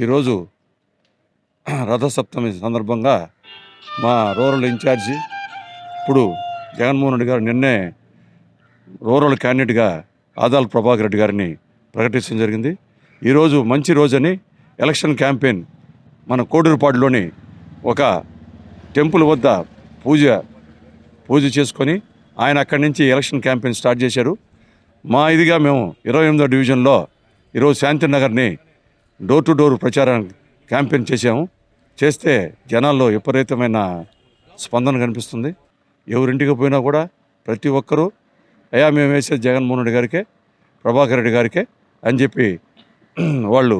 ఈరోజు రథసప్తమి సందర్భంగా మా రూరల్ ఇన్ఛార్జి ఇప్పుడు జగన్మోహన్ రెడ్డి గారు నిన్నే రూరల్ క్యాండిడేట్గా ఆదాల్ ప్రభాకర్ రెడ్డి గారిని ప్రకటించడం జరిగింది. ఈరోజు మంచి రోజని ఎలక్షన్ క్యాంపెయిన్ మన కోడూరుపాడులోని ఒక టెంపుల్ వద్ద పూజ పూజ చేసుకొని ఆయన అక్కడి నుంచి ఎలక్షన్ క్యాంపెయిన్ స్టార్ట్ చేశారు. మా ఇదిగా మేము ఇరవై ఎనిమిదో డివిజన్లో ఈరోజు శాంతినగర్ని డోర్ టు డోర్ ప్రచారం క్యాంపెయిన్ చేశాము. చేస్తే జనాల్లో విపరీతమైన స్పందన కనిపిస్తుంది. ఎవరింటికి పోయినా కూడా ప్రతి ఒక్కరూ అయ్యా మేము వేసేది జగన్మోహన్ రెడ్డి గారికే ప్రభాకర్ రెడ్డి గారికే అని చెప్పి వాళ్ళు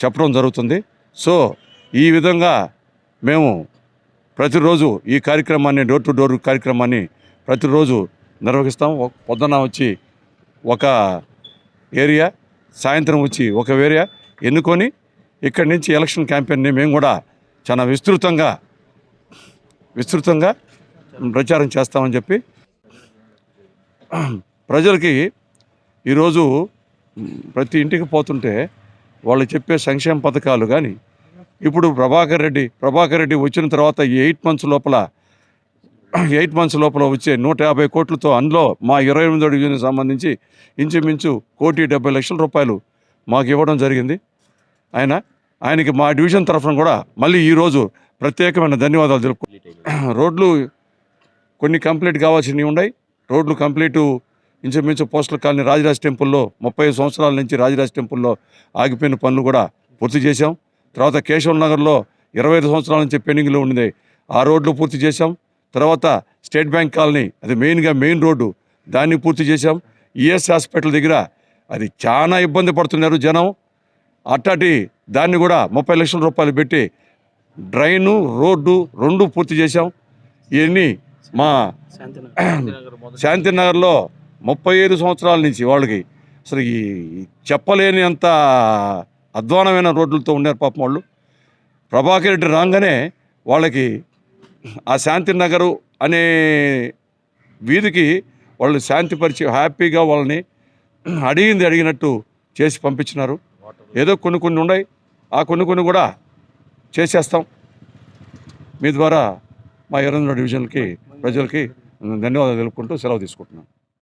చెప్పడం జరుగుతుంది. సో ఈ విధంగా మేము ప్రతిరోజు ఈ కార్యక్రమాన్ని డోర్ టు డోర్ కార్యక్రమాన్ని ప్రతిరోజు నిర్వహిస్తాం పొద్దున వచ్చి ఒక ఏరియా సాయంత్రం వచ్చి ఒక ఏరియా ఎన్నుకొని ఇక్కడి నుంచి ఎలక్షన్ క్యాంపెయిన్ని మేము కూడా చాలా విస్తృతంగా విస్తృతంగా ప్రచారం చేస్తామని చెప్పి ప్రజలకి ఈరోజు ప్రతి ఇంటికి పోతుంటే వాళ్ళు చెప్పే సంక్షేమ పథకాలు కానీ ఇప్పుడు ప్రభాకర్ రెడ్డి ప్రభాకర్ రెడ్డి వచ్చిన తర్వాత ఎయిట్ మంత్స్ లోపల ఎయిట్ మంత్స్ లోపల వచ్చే నూట యాభై కోట్లతో అందులో మా ఇరవై ఎనిమిదో డివిజన్కి సంబంధించి ఇంచుమించు కోటి డెబ్బై లక్షల రూపాయలు మాకు ఇవ్వడం జరిగింది. ఆయన ఆయనకి మా డివిజన్ తరఫున కూడా మళ్ళీ ఈరోజు ప్రత్యేకమైన ధన్యవాదాలు తెలుపు రోడ్లు కొన్ని కంప్లీట్ కావాల్సినవి ఉన్నాయి. రోడ్లు కంప్లీటు ఇంచుమించు పోస్టల్ కాలనీ రాజరాజ్ టెంపుల్లో ముప్పై సంవత్సరాల నుంచి రాజరాజ్ టెంపుల్లో ఆగిపోయిన పనులు కూడా పూర్తి చేశాం. తర్వాత కేశవ్ నగర్లో ఇరవై ఐదు సంవత్సరాల నుంచి పెండింగ్లో ఉంది ఆ రోడ్లు పూర్తి చేశాం. తర్వాత స్టేట్ బ్యాంక్ కాలనీ అది మెయిన్గా మెయిన్ రోడ్డు దాన్ని పూర్తి చేశాం. ఈఎస్ హాస్పిటల్ దగ్గర అది చాలా ఇబ్బంది పడుతున్నారు జనం. అట్టాటి దాన్ని కూడా ముప్పై లక్షల రూపాయలు పెట్టి డ్రైను రోడ్డు రెండు పూర్తి చేశాం. ఇవన్నీ మా శాంతినగర్లో ముప్పై ఐదు సంవత్సరాల నుంచి వాళ్ళకి అసలు ఈ చెప్పలేని అంత అధ్వానమైన రోడ్లతో ఉన్నారు పాపం వాళ్ళు. ప్రభాకర్ రెడ్డి రాగానే వాళ్ళకి ఆ శాంతినగరు అనే వీధికి వాళ్ళు శాంతిపరిచి హ్యాపీగా వాళ్ళని అడిగింది అడిగినట్టు చేసి పంపించినారు. ఏదో కొన్ని కొన్ని ఉన్నాయి. ఆ కొన్ని కొన్ని కూడా చేసేస్తాం. మీ ద్వారా మా ఇరవై డివిజన్కి ప్రజలకి ధన్యవాదాలు తెలుపుకుంటూ సెలవు తీసుకుంటున్నాను